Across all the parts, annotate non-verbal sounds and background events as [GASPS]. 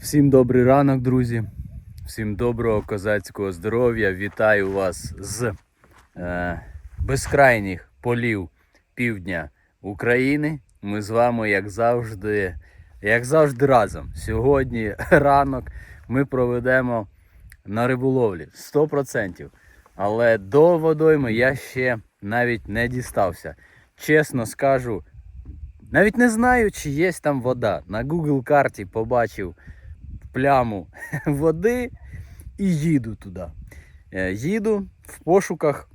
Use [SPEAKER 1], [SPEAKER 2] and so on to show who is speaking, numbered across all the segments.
[SPEAKER 1] Всім добрий ранок, друзі. Всім доброго козацького здоров'я. Вітаю вас з е, безкрайніх полів півдня України. Ми з вами, як завжди, як завжди, разом. Сьогодні [LAUGHS] ранок ми проведемо на риболовлі 100%. Але до водойми я ще навіть не дістався. Чесно скажу, навіть не знаю, чи є там вода. На Google карті побачив пляму [LAUGHS] води і їду туди. Е, Їду в пошуках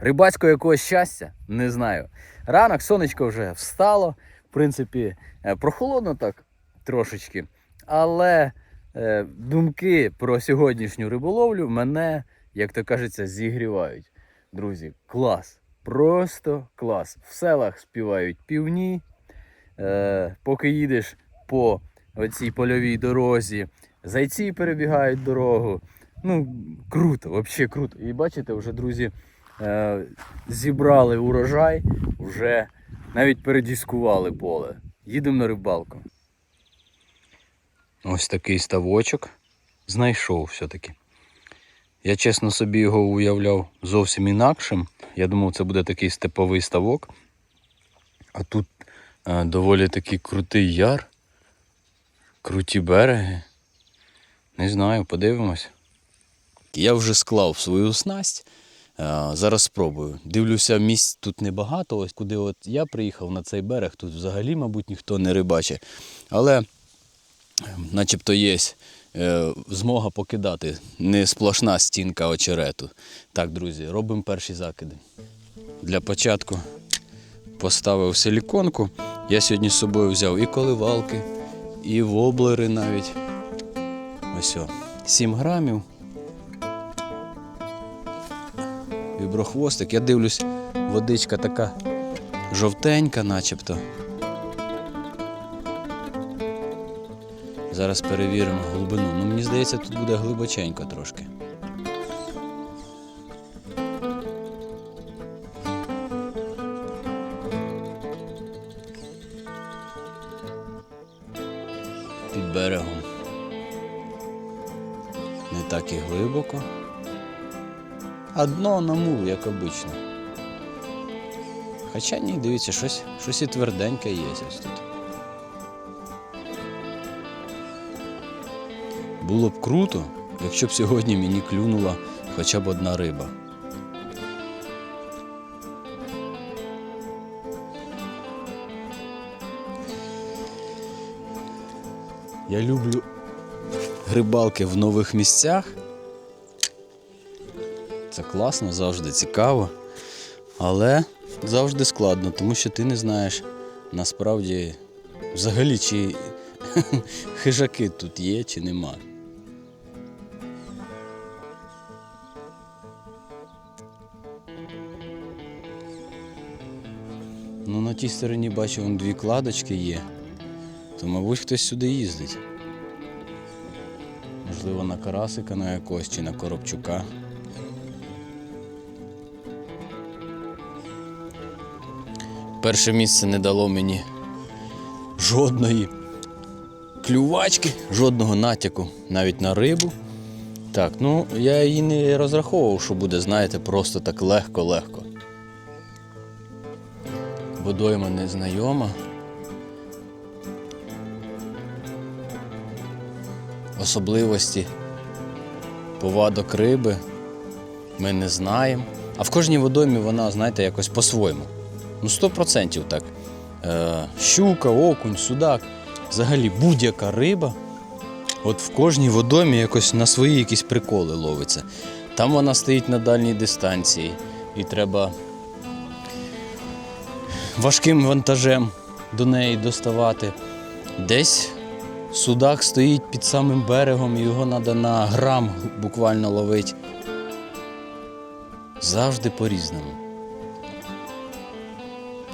[SPEAKER 1] рибацького якогось щастя, не знаю. Ранок, сонечко вже встало. В принципі, е, прохолодно так трошечки. Але е, думки про сьогоднішню риболовлю мене, як то кажеться, зігрівають. Друзі, клас. Просто клас. В селах співають півні. Поки їдеш по оцій польовій дорозі, зайці перебігають дорогу. Ну, круто, взагалі круто. І бачите, вже, друзі, е, зібрали урожай, вже навіть передіскували поле. Їдемо на рибалку. Ось такий ставочок. Знайшов все-таки. Я чесно собі його уявляв зовсім інакшим. Я думав, це буде такий степовий ставок. А тут е, доволі такий крутий яр, круті береги. Не знаю, подивимось. Я вже склав свою снасть. Зараз спробую. Дивлюся, місць тут небагато. Ось куди от я приїхав на цей берег, тут взагалі, мабуть, ніхто не рибачить. Але е, начебто є е, змога покидати. Не сплошна стінка очерету. Так, друзі, робимо перші закиди. Для початку поставив силіконку. Я сьогодні з собою взяв і коливалки, і воблери навіть. Ось о, 7 грамів. Віброхвостик. Я дивлюсь, водичка така жовтенька, начебто. Зараз перевіримо глибину. Ну, мені здається, тут буде глибоченько трошки. А дно на мул, як обично. Хоча ні, дивіться, щось, щось і тверденьке є ось тут. Було б круто, якщо б сьогодні мені клюнула хоча б одна риба. Я люблю грибалки в нових місцях. Це класно, завжди цікаво. Але завжди складно, тому що ти не знаєш насправді взагалі, чи [LAUGHS] хижаки тут є, чи нема. Ну, на тій стороні бачу, вон дві кладочки є. То, мабуть, хтось сюди їздить. Можливо, на карасика на якогось чи на коробчука. Перше місце не дало мені жодної клювачки, жодного натяку навіть на рибу. Так, ну я її не розраховував, що буде, знаєте, просто так легко-легко. Водойма незнайома. Особливості повадок риби ми не знаємо. А в кожній водоймі вона, знаєте, якось по-своєму. Ну, 100% так. Е, щука, окунь, судак, взагалі будь-яка риба. От в кожній водомі якось на свої якісь приколи ловиться. Там вона стоїть на дальній дистанції і треба важким вантажем до неї доставати. Десь судак стоїть під самим берегом, його треба на грам буквально ловити. Завжди по-різному.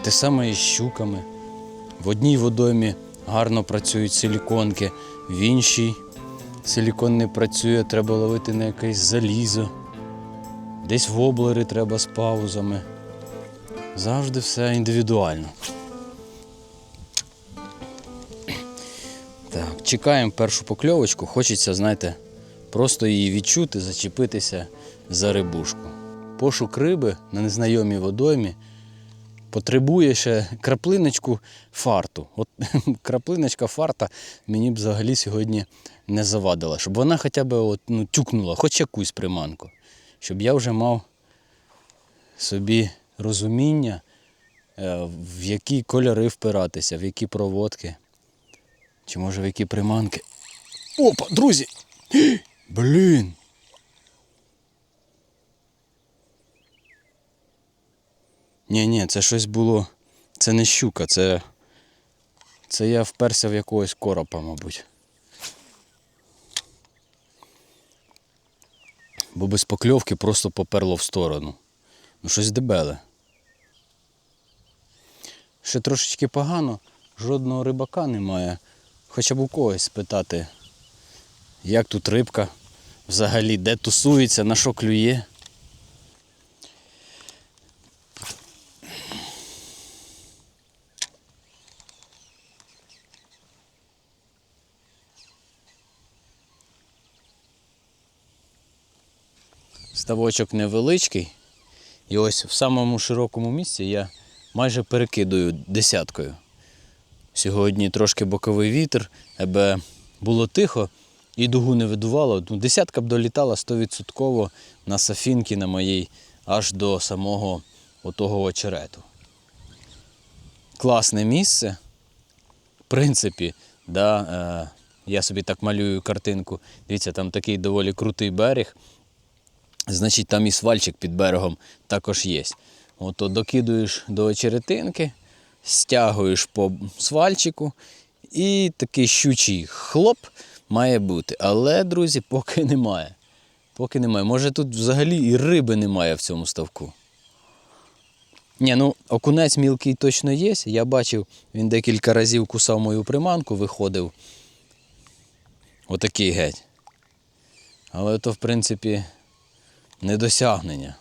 [SPEAKER 1] Те саме і з щуками. В одній водоймі гарно працюють силіконки, в іншій силікон не працює, треба ловити на якесь залізо. Десь воблери треба з паузами. Завжди все індивідуально. Так, чекаємо першу покльовочку, хочеться, знаєте, просто її відчути, зачепитися за рибушку. Пошук риби на незнайомій водоймі потребує ще краплиночку фарту. От [LAUGHS] краплиночка фарта мені б взагалі сьогодні не завадила, щоб вона хоча б от, ну, тюкнула, хоч якусь приманку, щоб я вже мав собі розуміння, е, в які кольори впиратися, в які проводки, чи може в які приманки. Опа, друзі! [GASPS] Блін! Ні, ні, це щось було. Це не щука, це. Це я вперся в якогось коропа, мабуть. Бо без покльовки просто поперло в сторону. Ну, щось дебеле. Ще трошечки погано, жодного рибака немає. Хоча б у когось спитати, як тут рибка взагалі, де тусується, на що клює. Ставочок невеличкий. І ось в самому широкому місці я майже перекидую десяткою. Сьогодні трошки боковий вітер, аби було тихо і дугу не видувало. Ну, десятка б долітала 100% на сафінки на моїй аж до самого отого очерету. Класне місце. В принципі, да, е, я собі так малюю картинку. Дивіться, там такий доволі крутий берег. Значить, там і свальчик під берегом також є. Ото докидуєш до очеретинки, стягуєш по свальчику і такий щучий хлоп має бути. Але, друзі, поки немає. Поки немає. Може тут взагалі і риби немає в цьому ставку. Ні, ну окунець мілкий точно є. Я бачив, він декілька разів кусав мою приманку, виходив. Отакий геть. Але то, в принципі, недосягнення.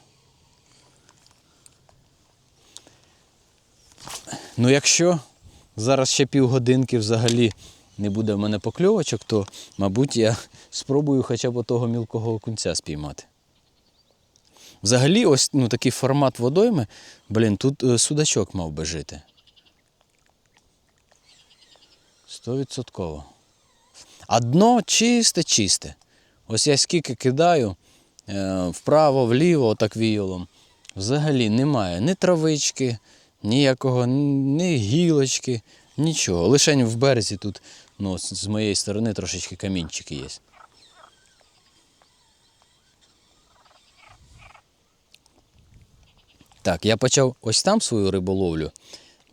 [SPEAKER 1] Ну, якщо зараз ще півгодинки взагалі не буде в мене покльовочок, то, мабуть, я спробую хоча б того мілкого окунця спіймати. Взагалі, ось ну, такий формат водойми, блін, тут е, судачок мав би жити. Стовідсотково. А дно чисте-чисте. Ось я скільки кидаю вправо, вліво, отак віялом. Взагалі немає ні травички, ніякого, ні гілочки, нічого. Лише в березі тут ну, з з моєї сторони трошечки камінчики є. Так, я почав ось там свою риболовлю.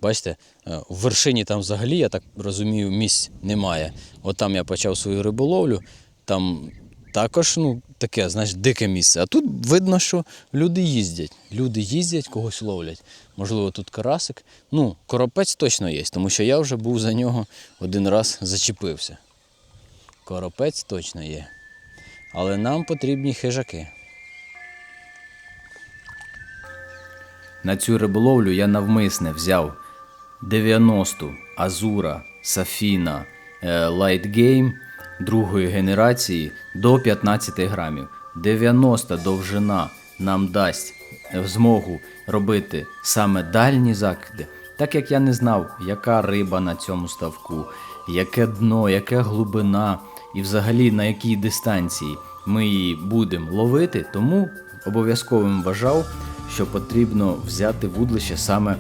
[SPEAKER 1] Бачите, е, в вершині там взагалі, я так розумію, місць немає. От там я почав свою риболовлю, там також ну, таке, знаєш, дике місце. А тут видно, що люди їздять. Люди їздять, когось ловлять. Можливо, тут карасик. Ну, коропець точно є, тому що я вже був за нього один раз зачепився. Коропець точно є. Але нам потрібні хижаки. На цю риболовлю я навмисне взяв 90 Азура, Сафіна, Game другої генерації до 15 грамів. 90 довжина нам дасть змогу робити саме дальні закиди, так як я не знав, яка риба на цьому ставку, яке дно, яка глибина і взагалі на якій дистанції ми її будемо ловити, тому обов'язковим вважав, що потрібно взяти вудлище саме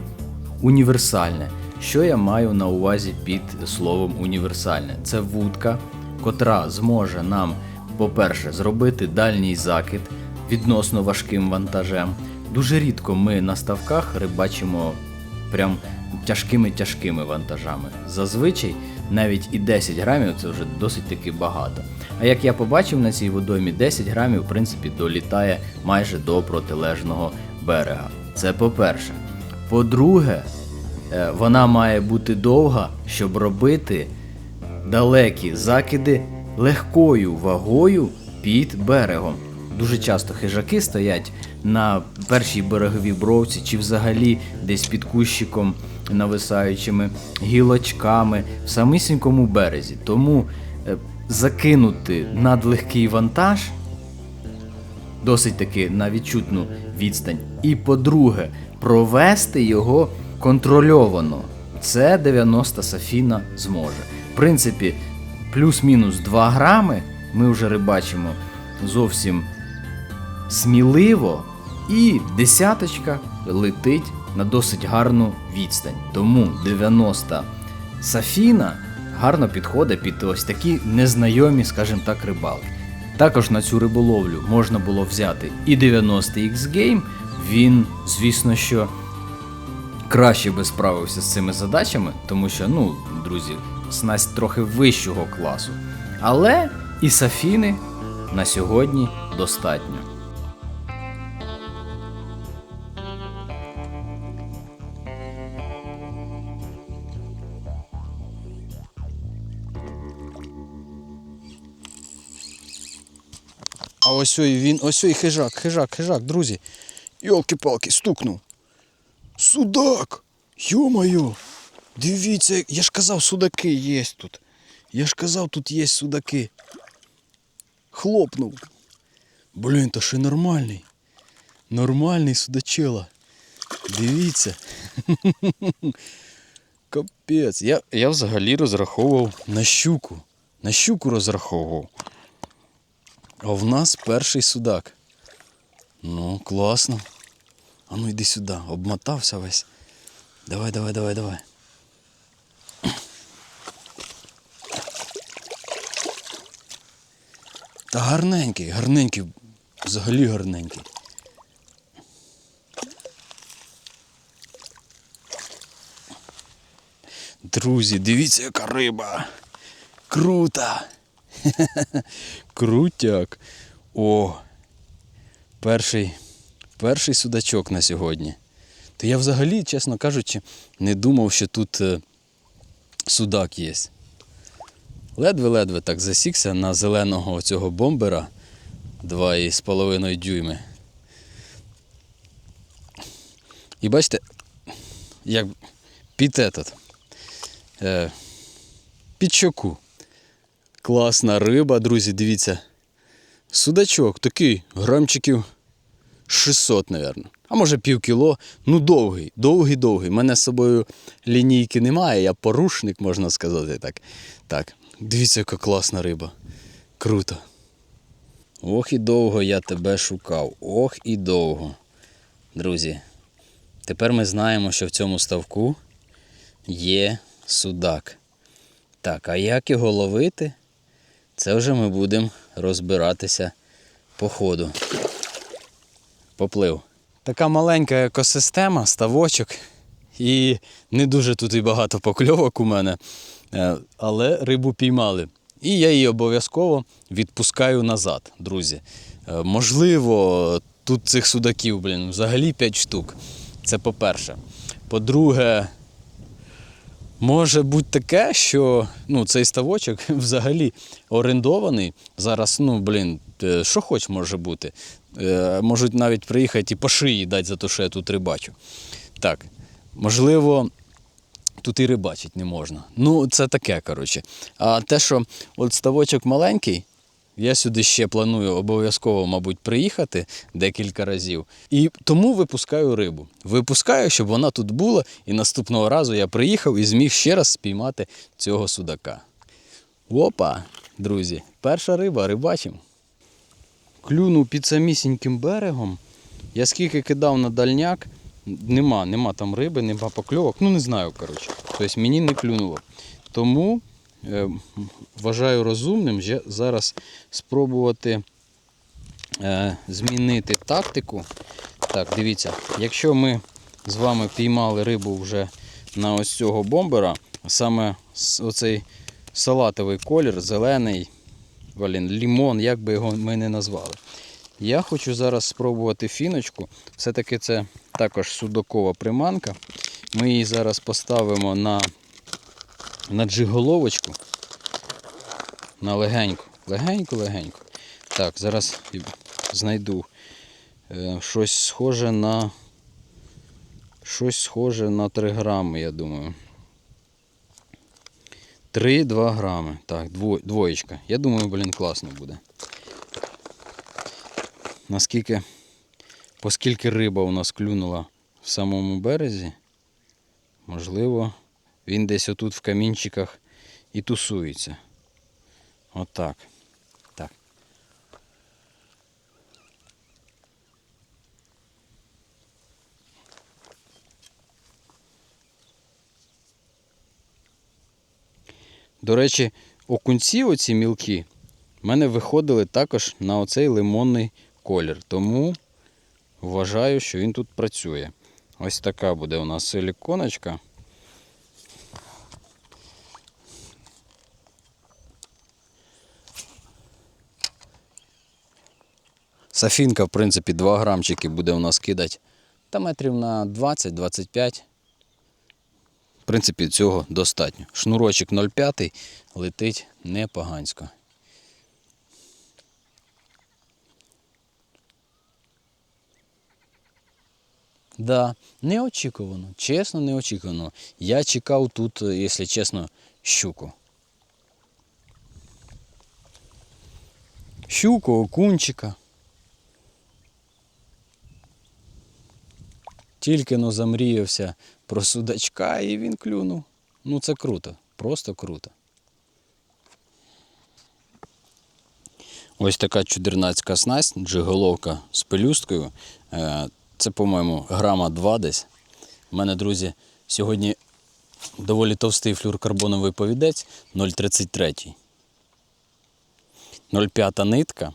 [SPEAKER 1] універсальне. Що я маю на увазі під словом універсальне? Це вудка, котра зможе нам, по-перше, зробити дальній закид відносно важким вантажем. Дуже рідко ми на ставках рибачимо прям тяжкими-тяжкими вантажами. Зазвичай навіть і 10 грамів це вже досить таки багато. А як я побачив на цій водоймі, 10 грамів, в принципі, долітає майже до протилежного берега. Це по-перше. По-друге, е, вона має бути довга, щоб робити далекі закиди легкою вагою під берегом. Дуже часто хижаки стоять на першій береговій бровці чи взагалі десь під кущиком нависаючими гілочками в самісінькому березі. Тому е, закинути надлегкий вантаж досить таки на відчутну відстань. І по-друге, провести його контрольовано. Це 90 Сафіна зможе. В принципі, плюс-мінус 2 грами ми вже рибачимо зовсім сміливо, і десяточка летить на досить гарну відстань. Тому 90 Сафіна гарно підходить під ось такі незнайомі, скажімо так, рибалки. Також на цю риболовлю можна було взяти і 90 X Game. Він, звісно, що краще би справився з цими задачами, тому що, ну, друзі, снасть трохи вищого класу. Але і Сафіни на сьогодні достатньо.
[SPEAKER 2] А ось ой він, ось ой хижак, хижак, хижак, друзі. Йолки-палки, стукнув. Судак! Йо-моє! Дивіться, я ж казав, судаки є тут. Я ж казав, тут є судаки. Хлопнув. Блін, то ще нормальний. Нормальний судачела. Дивіться. [LAUGHS] Капець. Я, я взагалі розраховував на щуку. На щуку розраховував. А в нас перший судак. Ну, класно. А ну йди сюди, обмотався весь. Давай, давай, давай, давай. Та гарненький, гарненький, взагалі гарненький. Друзі, дивіться, яка риба. Круто! [LAUGHS] Крутяк. О, перший, перший судачок на сьогодні. То я взагалі, чесно кажучи, не думав, що тут е, судак є. Ледве-ледве так засікся на зеленого цього бомбера 2,5 дюйми. І бачите, як під этот, е, під щоку. Класна риба, друзі, дивіться. Судачок такий, грамчиків 600, мабуть. А може пів кіло. Ну довгий, довгий, довгий. У мене з собою лінійки немає, я порушник, можна сказати так. Так, дивіться, яка класна риба. Круто. Ох і довго я тебе шукав. Ох і довго. Друзі, тепер ми знаємо, що в цьому ставку є судак. Так, а як його ловити? Це вже ми будемо розбиратися по ходу. Поплив. Така маленька екосистема, ставочок. І не дуже тут і багато покльовок у мене, але рибу піймали. І я її обов'язково відпускаю назад, друзі. Е, Можливо, тут цих судаків, блін, взагалі 5 штук. Це по-перше. По-друге, Може бути таке, що ну, цей ставочок [LAUGHS] взагалі орендований. Зараз, ну, блін, е, що хоч може бути. Е, Можуть навіть приїхати і по шиї дати за те, що я тут рибачу. Так, можливо, тут і рибачити не можна. Ну, це таке, коротше. А те, що от ставочок маленький, я сюди ще планую обов'язково, мабуть, приїхати декілька разів. І тому випускаю рибу. Випускаю, щоб вона тут була, і наступного разу я приїхав і зміг ще раз спіймати цього судака. Опа, друзі, перша риба, рибачим. Клюнув під самісіньким берегом. Я скільки кидав на дальняк, нема, нема там риби, нема покльовок. Ну не знаю, коротше. Тобто мені не клюнуло. Тому е, вважаю розумним зараз спробувати е, змінити тактику. Так, дивіться, якщо ми з вами піймали рибу вже на ось цього бомбера, саме оцей салатовий колір, зелений, блін, лімон, як би його ми не назвали. Я хочу зараз спробувати фіночку. Все-таки це також судокова приманка. Ми її зараз поставимо на, на джиголовочку. На легеньку. Легеньку. Так, зараз знайду е, щось схоже на. Щось схоже на 3 грами, я думаю. 3-2 грами. Так, дво, двоєчка. Я думаю, блін, класно буде. Наскільки, оскільки риба у нас клюнула в самому березі, можливо, він десь отут в камінчиках і тусується. Отак. Так. До речі, окунці оці мілкі в мене виходили також на оцей лимонний колір. Тому вважаю, що він тут працює. Ось така буде у нас силіконочка. Сафінка, в принципі, 2 грамчики буде у нас кидати та метрів на 20-25. В принципі, цього достатньо. Шнурочок 0,5 летить непогансько. Да, неочікувано, чесно, неочікувано. Я чекав тут, е, якщо чесно, щуку. Щуку, окунчика. Тільки но замріявся про судачка і він клюнув. Ну це круто, просто круто. Ось така чудернацька снасть, джиголовка з пелюсткою. Це, по-моєму, грама 2 десь. У мене, друзі, сьогодні доволі товстий флюркарбоновий повідець 0,33. 0,5 нитка.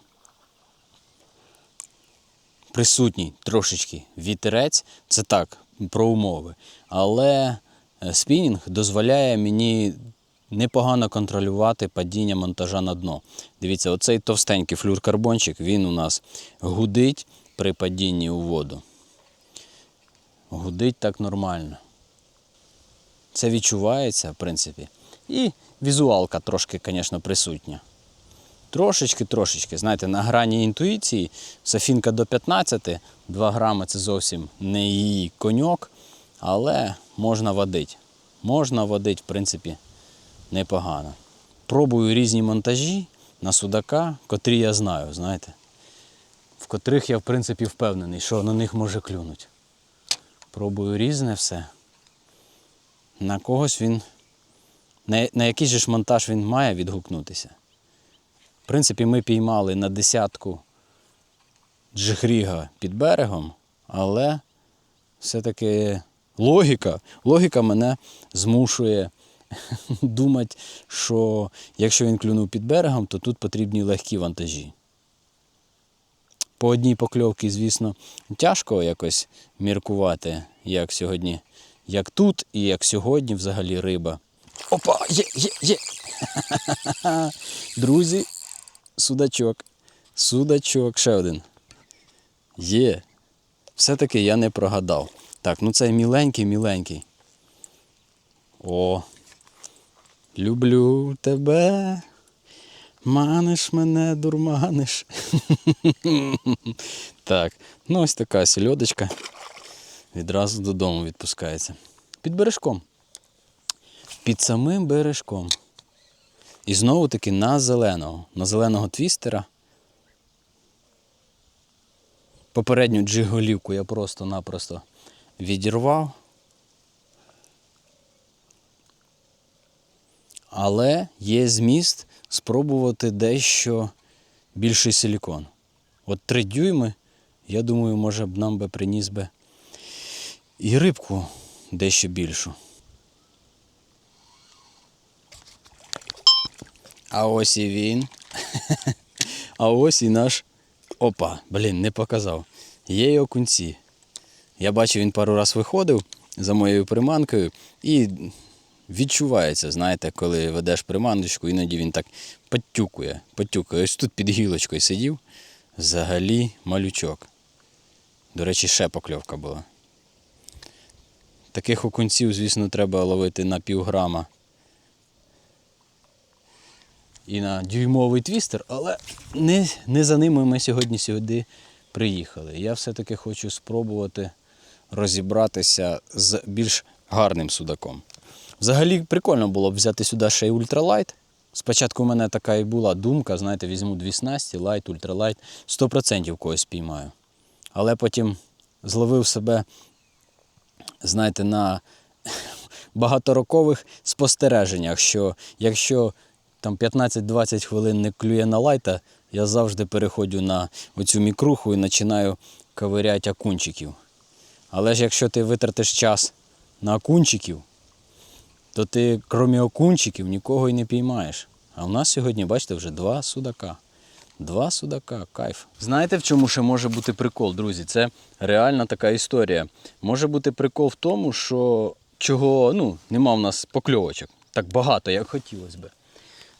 [SPEAKER 2] Присутній трошечки вітерець, це так, про умови. Але е, спінінг дозволяє мені непогано контролювати падіння монтажа на дно. Дивіться, оцей товстенький флюркарбончик, він у нас гудить при падінні у воду. Гудить так нормально. Це відчувається, в принципі. І візуалка трошки, звісно, присутня. Трошечки, трошечки. Знаєте, на грані інтуїції Софінка до 15, 2 грами це зовсім не її коньок, але можна водити. Можна водити, в принципі, непогано. Пробую різні монтажі на судака, котрі я знаю, знаєте, в котрих я, в принципі, впевнений, що на них може клюнути. Пробую різне все. На когось він. На, на якийсь же ж монтаж він має відгукнутися. В принципі, ми піймали на десятку джигріга під берегом, але все-таки логіка, логіка мене змушує [LAUGHS] думати, що якщо він клюнув під берегом, то тут потрібні легкі вантажі. По одній покльовці, звісно, тяжко якось міркувати, як сьогодні, як тут і як сьогодні взагалі риба. Опа, є, є, є. [LAUGHS] Друзі, судачок. Судачок, ще один. Є. Все-таки я не прогадав. Так, ну це міленький, міленький. О. Люблю тебе. Маниш мене, дурманиш. [LAUGHS] так, ну ось така сільодочка. Відразу додому відпускається. Під бережком. Під самим бережком. І знову таки на зеленого, на зеленого твістера. Попередню джиголівку я просто-напросто відірвав. Але є зміст спробувати дещо більший силікон. От 3 дюйми, я думаю, може б нам би приніс би і рибку дещо більшу. А ось і він. [LAUGHS] А ось і наш. Опа, блін, не показав. Є й окунці. Я бачив, він пару раз виходив за моєю приманкою і відчувається, знаєте, коли ведеш приманочку, іноді він так потюкує, потюкує. Ось тут під гілочкою сидів. Взагалі малючок. До речі, ще покльовка була. Таких окунців, звісно, треба ловити на півграма і на дюймовий твістер, але не, не за ними ми сьогодні сюди приїхали. Я все-таки хочу спробувати розібратися з більш гарним судаком. Взагалі прикольно було б взяти сюди ще й ультралайт. Спочатку в мене така і була думка, знаєте, візьму дві снасті, лайт, ультралайт, 100% когось піймаю. Але потім зловив себе, знаєте, на [LAUGHS] багаторокових спостереженнях, що якщо там 15-20 хвилин не клює на лайта, я завжди переходжу на оцю мікруху і починаю ковиряти окунчиків. Але ж якщо ти витратиш час на окунчиків, то ти, крім окунчиків, нікого і не піймаєш. А у нас сьогодні, бачите, вже два судака. Два судака, кайф. Знаєте, в чому ще може бути прикол, друзі? Це реальна така історія. Може бути прикол в тому, що чого ну, нема в нас покльовочок. Так багато, як хотілося би.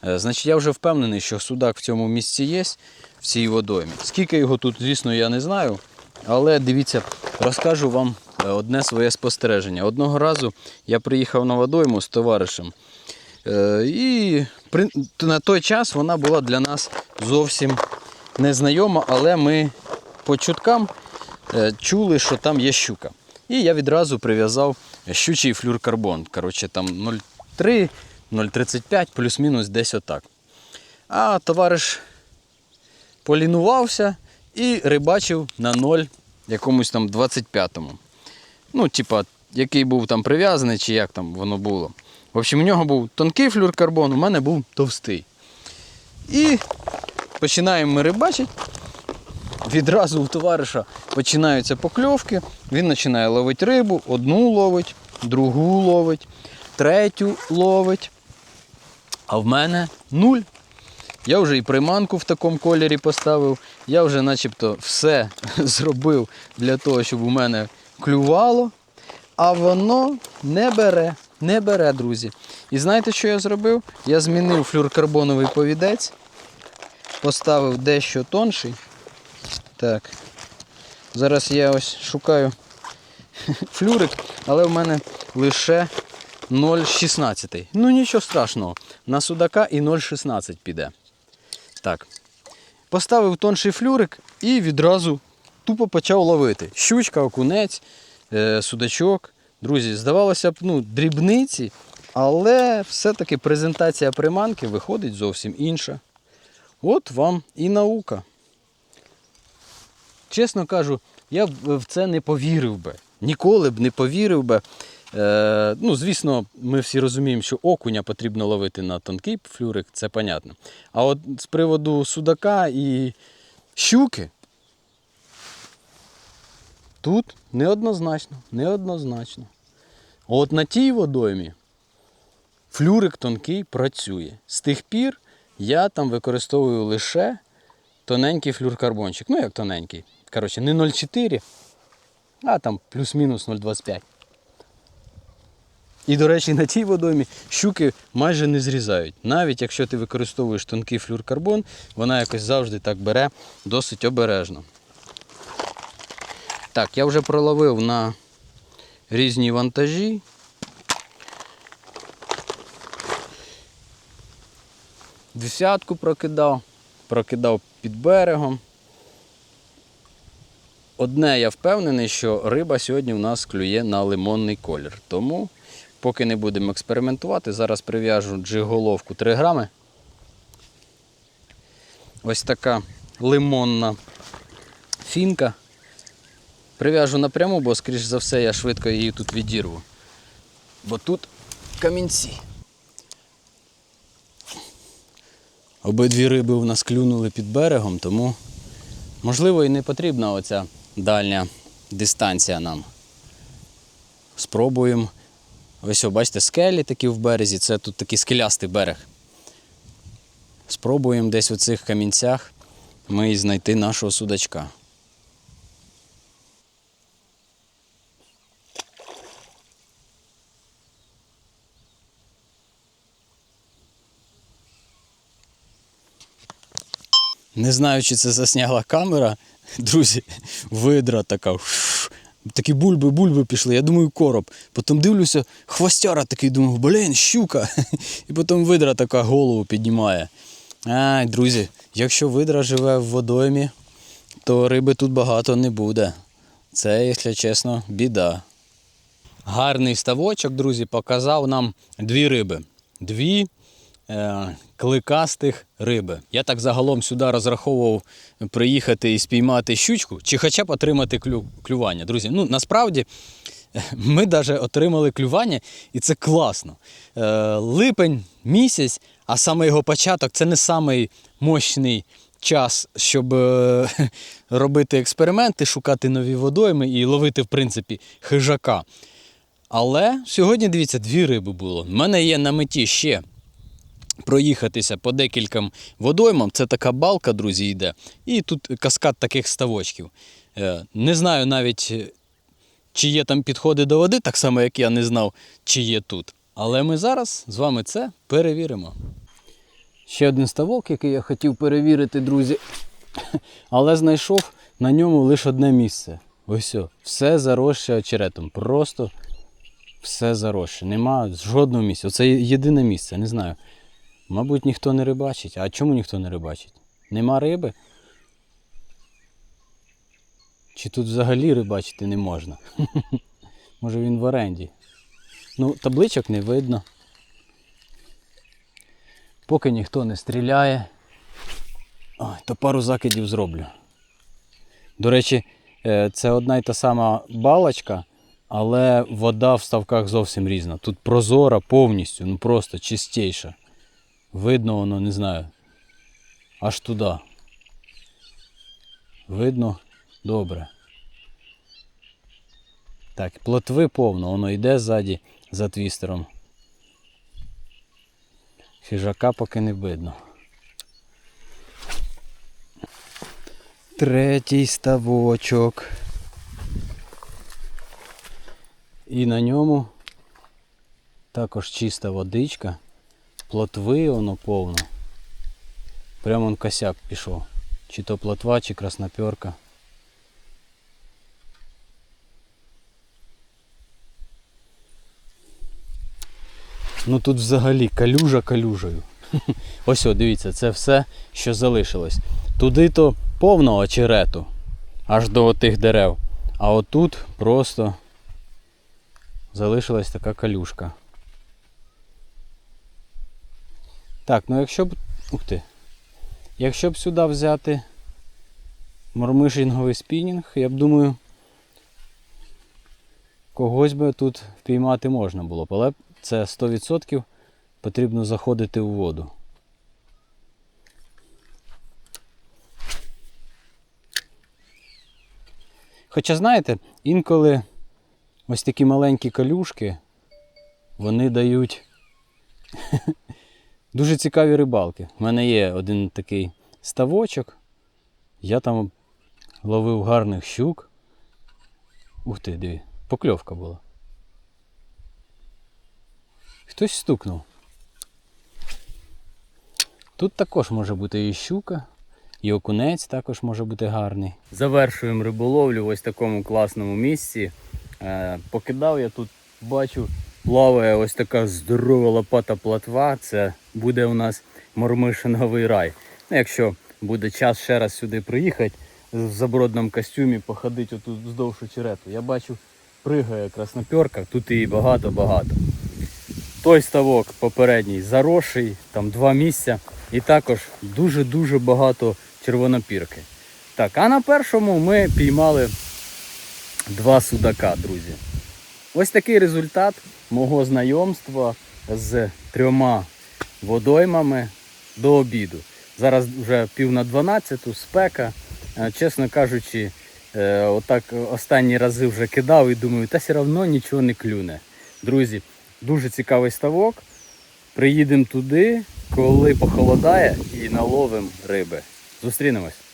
[SPEAKER 2] Е, Значить, я вже впевнений, що судак в цьому місці є, в цій водоймі. Скільки його тут, звісно, я не знаю. Але дивіться, розкажу вам е, одне своє спостереження. Одного разу я приїхав на водойму з товаришем. Е, І на той час вона була для нас зовсім незнайома, але ми по чуткам е, чули, що там є щука. І я відразу прив'язав щучий флюркарбон. Коротше, там 0,3, 0,35, плюс-мінус десь отак. А товариш полінувався і рибачив на 0 якомусь там 25-му. Ну, типа, який був там прив'язаний, чи як там воно було. В общем, у нього був тонкий флюркарбон, у мене був товстий. І починаємо ми рибачити. Відразу у товариша починаються покльовки. Він починає ловити рибу, одну ловить, другу ловить, третю ловить. А в мене нуль. Я вже і приманку в такому кольорі поставив. Я вже начебто все [LAUGHS] зробив для того, щоб у мене клювало. А воно не бере, не бере, друзі. І знаєте, що я зробив? Я змінив флюркарбоновий повідець, поставив дещо тонший. Так. Зараз я ось шукаю [LAUGHS] флюрик, але в мене лише 0,16. Ну нічого страшного. На судака і 0,16 піде. Так. Поставив тонший флюрик і відразу тупо почав ловити. Щучка, окунець, е, судачок. Друзі, здавалося б, ну, дрібниці, але все-таки презентація приманки виходить зовсім інша. От вам і наука. Чесно кажу, я б в це не повірив би. Ніколи б не повірив би. Е, ну, звісно, ми всі розуміємо, що окуня потрібно ловити на тонкий флюрик, це понятно. А от з приводу судака і щуки, тут неоднозначно, неоднозначно. От на тій водоймі флюрик тонкий працює. З тих пір я там використовую лише тоненький флюркарбончик. Ну, як тоненький. Коротше, не 0,4, а там плюс-мінус 0,25. І, до речі, на тій водоймі щуки майже не зрізають. Навіть якщо ти використовуєш тонкий флюркарбон, вона якось завжди так бере досить обережно. Так, я вже проловив на різні вантажі. Десятку прокидав, прокидав під берегом. Одне я впевнений, що риба сьогодні в нас клює на лимонний колір. Тому, поки не будемо експериментувати, зараз прив'яжу джиголовку 3 грами. Ось така лимонна фінка. Прив'яжу напряму, бо, скоріш за все, я швидко її тут відірву. Бо тут камінці. Обидві риби у нас клюнули під берегом, тому можливо і не потрібна оця дальня дистанція нам. Спробуємо. Ось, о, бачите, скелі такі в березі, це тут такий скелястий берег. Спробуємо десь у цих камінцях ми знайти нашого судачка. Не знаю, чи це засняла камера. [LAUGHS] Друзі, видра така. уф, Такі бульби-бульби пішли. Я думаю, короб. Потім дивлюся, хвостяра такий, думаю, блін, щука. [LAUGHS] І потім видра така голову піднімає. Ай, друзі, якщо видра живе в водоймі, то риби тут багато не буде. Це, якщо чесно, біда. гарний ставочок, друзі, показав нам дві риби. Дві кликастих риби. Я так загалом сюди розраховував приїхати і спіймати щучку, чи хоча б отримати клю, клювання. Друзі, ну насправді [LAUGHS] ми навіть отримали клювання, і це класно. Е, липень місяць, а саме його початок це не самий мощний час, щоб е, [LAUGHS] робити експерименти, шукати нові водойми і ловити, в принципі, хижака. Але сьогодні, дивіться, дві риби було. У мене є на меті ще проїхатися по декільком водоймам. Це така балка, друзі, йде. І тут каскад таких ставочків. Е, Не знаю навіть, е, чи є там підходи до води, так само, як я не знав, чи є тут. Але ми зараз з вами це перевіримо. Ще один ставок, який я хотів перевірити, друзі. [COUGHS] Але знайшов на ньому лише одне місце. Ось о, все заросше очеретом. Просто все заросше. Нема жодного місця. Це єдине місце, не знаю. Мабуть, ніхто не рибачить. А чому ніхто не рибачить? Нема риби? Чи тут взагалі рибачити не можна? [LAUGHS] Може він в оренді. Ну, табличок не видно. Поки ніхто не стріляє. Ой, то пару закидів зроблю. До речі, е, це одна й та сама балочка, але вода в ставках зовсім різна. Тут прозора повністю, ну просто чистіша. Видно воно, не знаю. Аж туди. Видно добре. Так, плотви повно, воно йде ззаді за твістером. Хижака поки не видно. Третій ставочок. І на ньому також чиста водичка. Плотви воно повно. Прямо он косяк пішов. Чи то плотва, чи красноперка. Ну тут взагалі калюжа калюжею. [LAUGHS] Ось о, дивіться, це все, що залишилось. Туди то повно очерету, аж до тих дерев. А отут просто залишилась така калюшка. Так, ну якщо б. Ух ти. Якщо б сюди взяти мормишинговий спінінг, я б думаю, когось би тут впіймати можна було б, але це 100% потрібно заходити у воду. Хоча, знаєте, інколи ось такі маленькі калюшки, вони дають дуже цікаві рибалки. У мене є один такий ставочок. Я там ловив гарних щук. Ух ти, диви, покльовка була. Хтось стукнув. Тут також може бути і щука, і окунець також може бути гарний.
[SPEAKER 1] Завершуємо риболовлю в ось такому класному місці. Е, покидав я тут, бачу, плаває ось така здорова лопата платва. Це буде у нас мормишиновий рай. Ну, якщо буде час ще раз сюди приїхати в забродному костюмі, походити отут вздовж очерету. Я бачу, пригає красноперка, тут її багато-багато. Той ставок попередній заросший, там два місця. І також дуже-дуже багато червонопірки. Так, а на першому ми піймали два судака, друзі. Ось такий результат мого знайомства з трьома водоймами до обіду. Зараз вже пів на 12, спека. Е, Чесно кажучи, е, отак останні рази вже кидав і думаю, та все одно нічого не клюне. Друзі, дуже цікавий ставок. Приїдемо туди, коли похолодає, і наловимо риби. Зустрінемось.